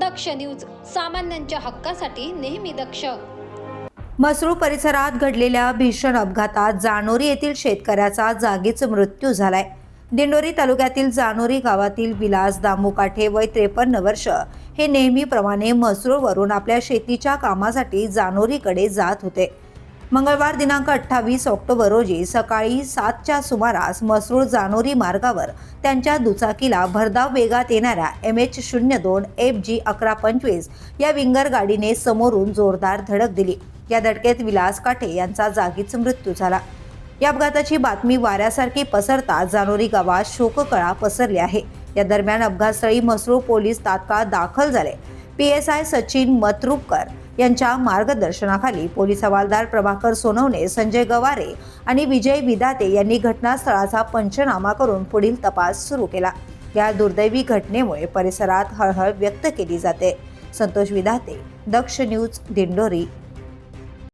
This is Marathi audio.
दक्ष न्यूज सामान्यांच्या हक्कासाठी नेहमी दक्ष. मसरूळ परिसरात घडलेल्या भीषण अपघातात जानोरी येथील शेतकऱ्याचा जागीच मृत्यू झालाय. दिंडोरी तालुक्यातील जानोरी गावातील विलास दामोकाठे वय त्रेपन्न वर्ष हे नेहमीप्रमाणे मसरूळवरून आपल्या शेतीच्या कामासाठी जानोरीकडे जात होते. मंगळवार दिनांक अठ्ठावीस ऑक्टोबर रोजी सकाळी सातच्या सुमारास मसरूळ जानोरी मार्गावर त्यांच्या दुचाकीला भरधाव वेगात येणाऱ्या एम एच शून्य दोन एफ जी अकरा पंचवीस या विंगर गाडीने समोरून जोरदार धडक दिली. या धडकेत विलास काठे यांचा जागीच मृत्यू झाला. या अपघाताची बातमी वाऱ्यासारखी पसरता जानोरी गावात शोककळा पसरली आहे. या दरम्यान अपघातस्थळी मसरूळ पोलीस तात्काळ दाखल झाले. P S I Sachin Matrupkar यांच्या मार्गदर्शनाखाली पोलीस हवालदार प्रभाकर सोनवणे संजय गवारे आणि विजय विदाते यांनी घटनास्थळाचा पंचनामा करून पुढील तपास सुरू केला. या दुर्दैवी घटनेमुळे परिसरात हळहळ व्यक्त केली जाते. संतोष विदाते दक्ष न्यूज दिंडोरी.